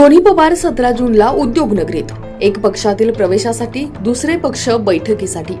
दोन्ही पवार सतरा जूनला उद्योगनगरीत. एक पक्षातील प्रवेशासाठी दुसरे पक्ष बैठकीसाठी.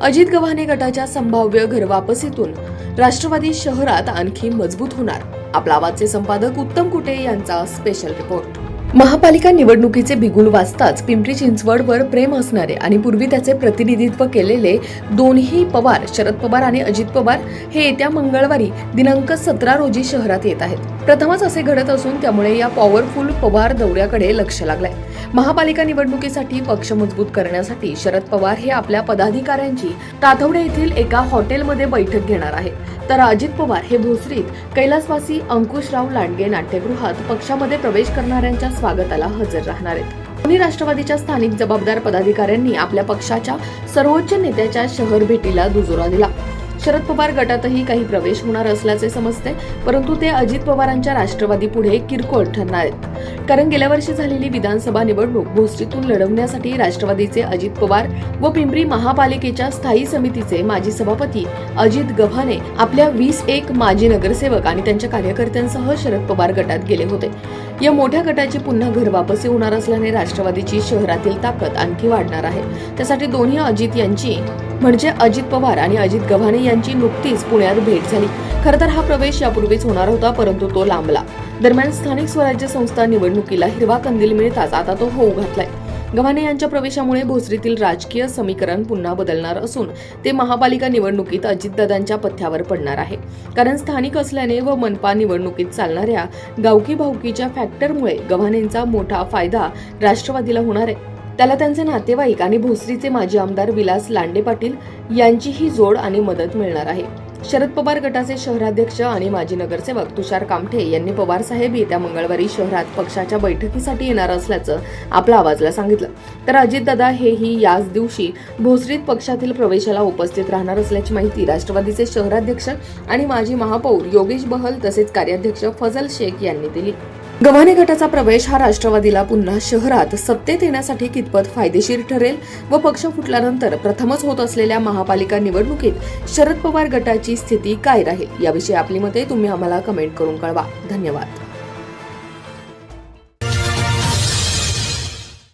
अजित गव्हाणे गटाच्या संभाव्य घरवापसीतून राष्ट्रवादी शहरात आणखी मजबूत होणार. आपला आवाजचे संपादक उत्तम कुटे यांचा स्पेशल रिपोर्ट महापालिका निवडणुकीचे बिगुल वाजताच पिंपरी चिंचवडवर प्रेम असणारे आणि पूर्वी त्याचे प्रतिनिधित्व केलेले दोन्ही पवार शरद पवार आणि अजित पवार हे येत्या मंगळवारी दिनांक सतरा रोजी शहरात येत आहेत. प्रथमच असे घडत असून त्यामुळे या पॉवरफुल पवार दौऱ्याकडे लक्ष लागलंय. महापालिका निवडणुकीसाठी पक्ष मजबूत करण्यासाठी शरद पवार हे आपल्या पदाधिकाऱ्यांची तातवडे येथील एका हॉटेलमध्ये बैठक घेणार आहेत. तर अजित पवार हे भोसरीत कैलासवासी अंकुशराव लांडगे नाट्यगृहात पक्षामध्ये प्रवेश करणाऱ्यांच्या स्वागताला हजर राहणार आहेत. दोन्ही राष्ट्रवादीच्या स्थानिक जबाबदार पदाधिकाऱ्यांनी आपल्या पक्षाच्या सर्वोच्च नेत्याच्या शहर भेटीला दुजोरा दिला. शरद पवार गटातही काही प्रवेश होणार असल्याचे समजते परंतु ते अजित पवारांच्या राष्ट्रवादी पुढे किरकोळ ठरणार आहेत. कारण गेल्या वर्षी झालेली विधानसभा निवडणूक भोसरीतून लढवण्यासाठी राष्ट्रवादीचे अजित पवार व पिंपरी महापालिकेच्या स्थायी समितीचे माजी सभापती अजित गव्हाणे आपल्या वीस एक माजी नगरसेवक आणि त्यांच्या कार्यकर्त्यांसह शरद पवार गटात गेले होते. या मोठ्या गटाची पुन्हा घर वापसी होणार असल्याने राष्ट्रवादीची शहरातील ताकद आणखी वाढणार आहे. त्यासाठी दोन्ही अजित यांची म्हणजे अजित पवार आणि अजित गव्हाणे यांची नुकतीच पुण्यात भेट झाली. खरं तर हा प्रवेश यापूर्वीच होणार होता परंतु तो लांबला. दरम्यान स्थानिक स्वराज्य संस्था निवडणुकीला हिरवा कंदील मिळताच आता तो होऊ घातलाय. गव्हाणे यांच्या प्रवेशामुळे भोसरीतील राजकीय समीकरण पुन्हा बदलणार असून ते महापालिका निवडणुकीत अजितदादांच्या पथ्यावर पडणार आहे. कारण स्थानिक असल्याने व मनपा निवडणुकीत चालणाऱ्या गावकी भावकीच्या फॅक्टरमुळे गव्हाणेंचा मोठा फायदा राष्ट्रवादीला होणार आहे. त्याला त्यांचे नातेवाईक आणि भोसरीचे माजी आमदार विलास लांडे पाटील यांचीही जोड आणि मदत मिळणार आहे. शरद पवार गटाचे शहराध्यक्ष आणि माजी नगरसेवक तुषार कामठे यांनी पवार साहेब येत्या मंगळवारी शहरात पक्षाच्या बैठकीसाठी येणार असल्याचं आपल्या आवाजला सांगितलं. तर अजितदादा हेही याच दिवशी भोसरीत पक्षातील प्रवेशाला उपस्थित राहणार असल्याची माहिती राष्ट्रवादीचे शहराध्यक्ष आणि माजी महापौर योगेश बहल तसेच कार्याध्यक्ष फजल शेख यांनी दिली. गव्हाणे गटाचा प्रवेश हा राष्ट्रवादीला पुन्हा शहरात सत्तेत येण्यासाठी कितपत फायदेशीर ठरेल व पक्ष फुटल्यानंतर प्रथमच होत असलेल्या महापालिका निवडणुकीत शरद पवार गटाची स्थिती काय राहील? याविषयी आपली मते तुम्ही आम्हाला कमेंट करून कळवा. धन्यवाद.